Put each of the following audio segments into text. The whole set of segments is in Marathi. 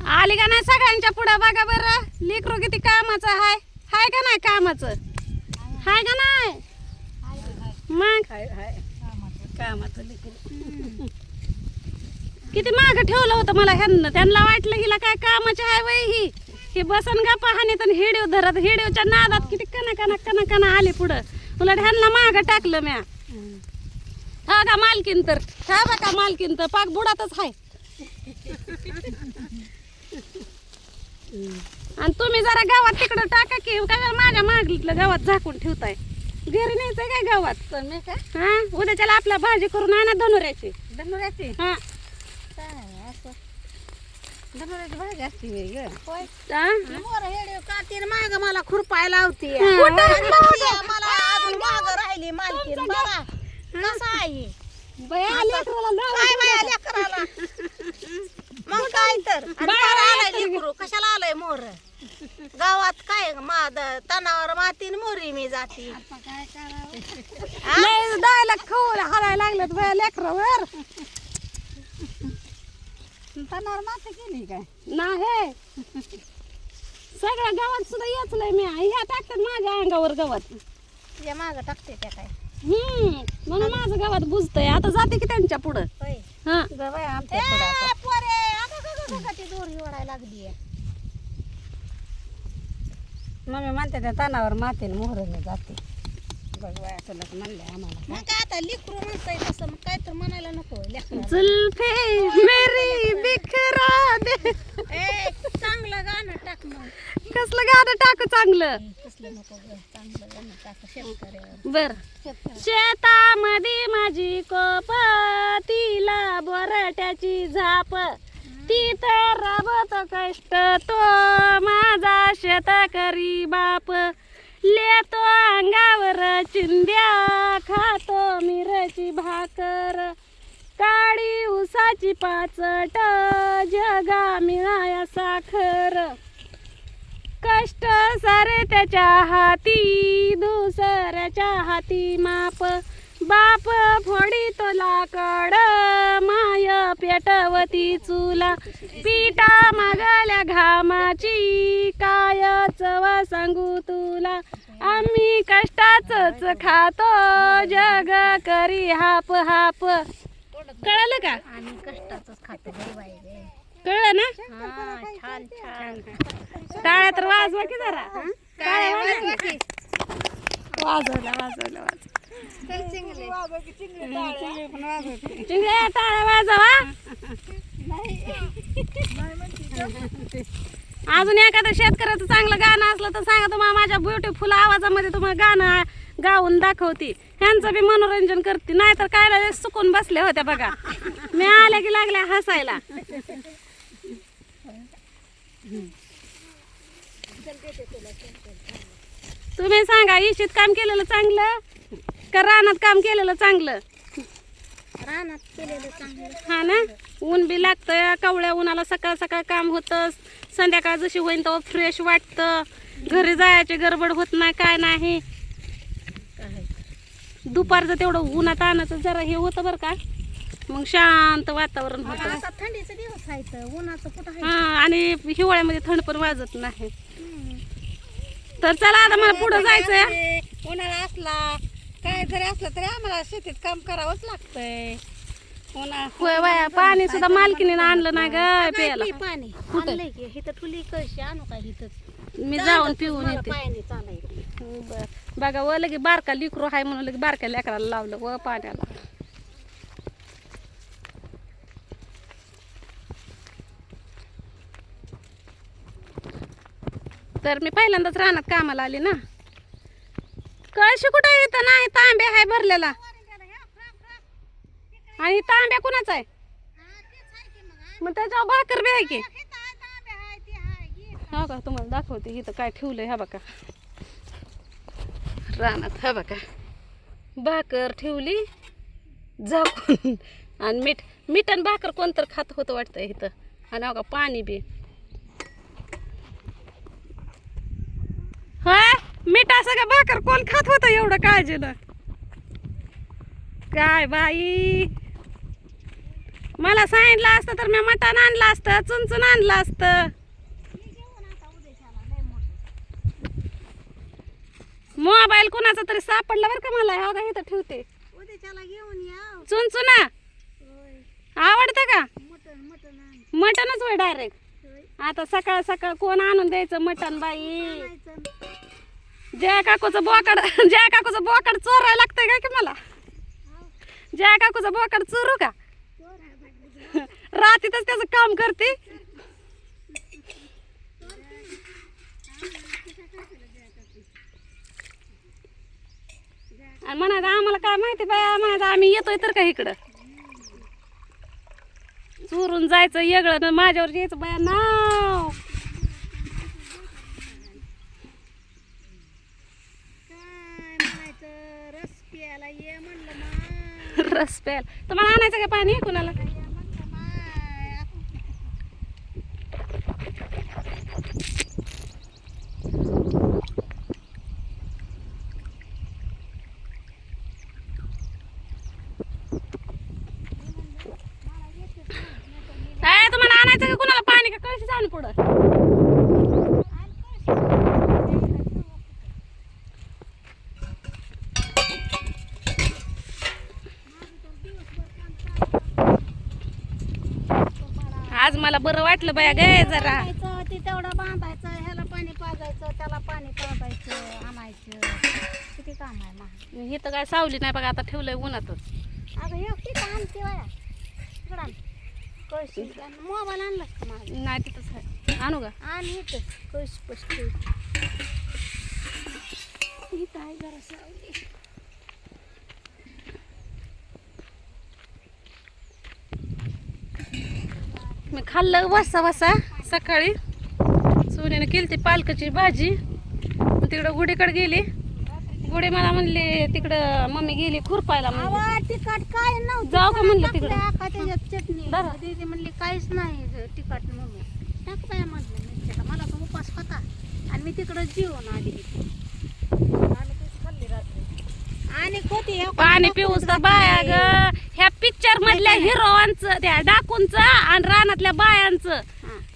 आली का नाही सगळ्यांच्या पुढं? बघा बरं. लेकरू किती कामाचं हाय. हाय का नाही कामाचं? हाय का नाही? मग? कामाचं लेकरू. किती माग ठेवलं होतं मला ह्यांना. त्यांना वाटलं हिला काय कामाची आहे वय ही. हे बसन का पाहणे तर हिडिओ धरत हिडिओच्या नादात किती कना कना कना कना आले पुढं. उलट ह्यांना माग टाकलं म्या. हा का मालकीन तर? हा बघा मालकीन तर? पाक बुडातच आहे आणि तुम्ही जरा गावात तिकडं टाका की काय माझ्या मागलीतलं गावात झाकून ठेवताय. घरी न्यायचंय काय गावात? पण मी काय? हा? उद्याच्याला आपल्या भाजी करून आणा धनुऱ्याची. धनुराची हा. भाजी असते हा? माग मला खुरपायला लावते? मला अजून माग राहिली कसं आहे? काय बाया लेकराला मग काय तर. आणि मोर आलाय लेकरू? कशाला आलंय मोर? गावात काय माद तणावर मातीन मोरी मी जाती. लय डायलॉग खाऊ हालायला लागलेत बया लेकरावर. तणावर माती केली काय? नाही. सगळ्या गावात सुद्धा येचलंय मी ह्या टाकतात माझ्या अंगावर गवत. तुझ्या माग टाकते त्या काय? हम्म. म्हणून माझं गावात बुजतंय. आता जाते की त्यांच्या पुढं. होय. हा. आमच्या पुढं आता. पोरे, ती दोरी ओढायला लागली मम्मी म्हणते त्या तानावर मातीने मोहरने जाते. बघ बाया तुला म्हणले आम्हाला. मग काय आता लिकरू म्हणतंय तसं मग काय तर म्हणायला नको लेकराला. जुल्फे मेरी बिखरा दे. ए चांगलं गाणं टाक मग. कसलं गाणं टाकू चांगलं? कसलं नको गं, चांगलं गाणं टाक शेतकऱ्यावर. बर. शेतकऱ्या शेतामध्ये माझी कोप तिला बोराट्याची झाप. तिथं राबत कष्ट तो माझा शेतकरी बाप. लेतो अंगावर चिंद्या खातो मिरची भाकर. काळी उसाची पाचट जगा मिळाया साखर. कष्ट सारे त्याच्या हाती दुसऱ्याच्या हाती माप. बाप फोडी तो लाकड माय पेटवती चुला. पिटा मागल्या घामाची काय चवा सांगू तुला. आम्ही कष्टाच खातो जग करी हाप हाप. कळलं का? आणि कष्टाच खातो. कळलं ना? हा, छान छान. टाळ्या तर वाजवा की जरा? काय? वाजवला वाजवला वाजवला. चल चिंगले. चिंगड्या टाळ्या वाजवा अजून एखादं शेतकऱ्याचं चांगलं गाणं असलं तर सांगा तुम्हाला माझ्या ब्युटीफुल आवाजामध्ये तुम्हाला गाणं गाऊन दाखवते. ह्यांचं बी मनोरंजन करते. नाहीतर काय सुकून बसले होत्या बघा. मी आल्या की लागल्या हसायला. तुम्ही सांगा इशीत काम केलेलं चांगलं का रानात काम केलेलं चांगलं? रानात केलेलं चांगलं. हा ना? ऊन बी लागतं कवळ्या उन्हाला सकाळ सकाळ काम होतं संध्याकाळ जशी होईन तेव्हा फ्रेश वाटतं. घरी जायची गडबड होत नाही काय नाही. दुपारचं तेवढं उन्हात आणायचं जरा हे होतं बरं का. मग शांत वातावरण होतं. थंडीचे दिवस आहेत उन्हाचं कुठं आहे? हा आणि हिवाळ्यामध्ये थंड पण वाजत नाही. तर चला आता मला पुढं जायचंय. उन्हाळा असला काय जरी असलं तरी आम्हाला शेतीत काम करावंच लागतंय. होय बाया पाणी सुद्धा मालकीने आणलं नाही ग प्यायला की पाणी. आणलंय की इथं ठुली कळशी आणू काय इथं? मी जाऊन पिऊन येते. बर. बघा व लगे बारका लिकरू आहे म्हणून लगे बारक्या लेकराला लावलं व पाण्याला. तर मी पहिल्यांदाच रानात कामाला आली ना. कळशी कुठं आहे इथं? नाही तांब्या आहे भरलेला. आणि तांब्या कुणाचा आहे? मग त्याच्यावर भाकर बी आहे की? हा का? तुम्हाला दाखवते इथं काय ठेवलंय हा बघा. रानात हा बघा. भाकर ठेवली झाकून. आणि मीठ मीठ आणि भाकर कोणतर खात होतं वाटतं इथं. आणि बघा पाणी बी होय मिठा सगळं भाकर कोण खात होतं एवढं काळजीनं? काय बाई? मला सांगितलं असतं तर मी मटण आणलं असतं चुनचुन आणलं असतं. मोबाईल कुणाचा तरी सापडला बरं का मला हो इथं ठेवते. चुनचुना? आवडतं का? मटणच होय डायरेक्ट आता सकाळ सकाळ कोण आणून द्यायचं मटण बाई? जया काकूचं बोकड जया काकूचं बोकड चोरायला लागतंय का की मला? जया काकूचं बोकड चोरू का? रात्रीतच त्याचं काम करते? आणि म्हणायचं आम्हाला काय माहिती बाया म्हणायचं आम्ही येतोय तर का इकडं? चोरून जायचं येगळं माझ्यावर यायचं बाया नाव काय म्हणायचं रस प्यायला ये म्हणलं मा. रस प्यायला. तुम्हाला आणायचं का पाणी कुणाला? ये म्हणलं माय तुम्हाला आणायचं का कुणाला पाणी का? कळशीच आणू पुढं. मला बरं वाटलं बाया गे जरा. ते तेवढं बांधायचं ह्याला पाणी पाजायचं त्याला पाणी पाजायचं आणायचं. किती काम आहे मा हे तर काय सावली नाही बघा आता ठेवलंय उन्हातच. अगं हे किती आणते वया इकडं आण. कळशी मोबाईल आणला का माझा? नाही तिथंच आहे. आणू का? आणि इथं. कळशी पष्ट इथं आहे जरा सावली. खाल्लं वसा वसा सकाळी. सोन्याने केली ती पालकाची भाजी. मग तिकडं गुडीकडे गेली. गुडी मला म्हणली तिकडं मम्मी गेली खुरपायला म्हणली. तिखट काय नव्हतं. जाऊ का म्हणलं तिकडं? चटणी? म्हणली काहीच नाही तिखट मम्मी. टाक बाया म्हटलं मिरच्या मला तो उपास होता. आणि मी तिकडं जेवण आली. आणि कोती ह्या पाणी पिऊस तर बाया ग. ह्या पिक्चर मधल्या हिरोवांचं त्या डाकूंचं आणि रानातल्या बायांचं.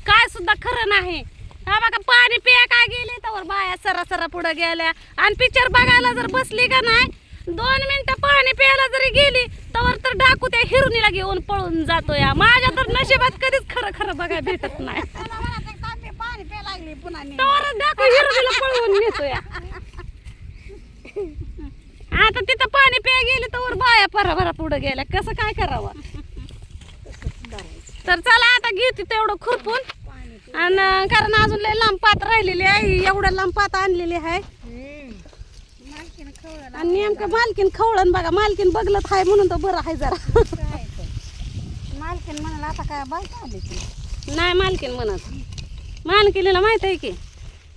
काय सुद्धा खरं नाही. हा बघा पाणी पिया काय गेले? तर बाया सरा सरा पुढे गेल्या. आणि पिक्चर बघायला जर बसली का नाही दोन मिनिटं पाणी प्यायला जरी गेली तर तर डाकू त्या हिरुनीला घेऊन पळून जातो या माझ्या तर नशिबात कधीच खरं खरं बघायला भेटत नाही. तवरच डाकू पळवून नेतो या आता तिथं पाणी प्या गेली तर बाया परा भरा पुढे गेल्या. कसं काय करावं? तर चला आता घेते तेवढं खुरपून. आणि कारण अजून लय लांब पात राहिलेली आहे. एवढ्या लांब पात आणलेली आहे. आणि नेमकं मालकीन खवळण बघा. मालकीन बघलत आहे म्हणून तर बरं आहे जरा. मालकीन म्हणाला आता काय बायका आली ती? नाही मालकीन म्हणत. मालकीनीला माहीत आहे की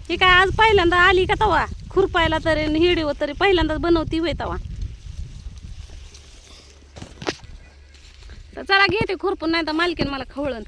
ही काय आज पहिल्यांदा आली का तवा? खुरपायला तरी हिडीवर तरी पहिल्यांदाच बनवती होय तवा. तर चला घेते खुरपून नाही तर मालकीन मला खवळण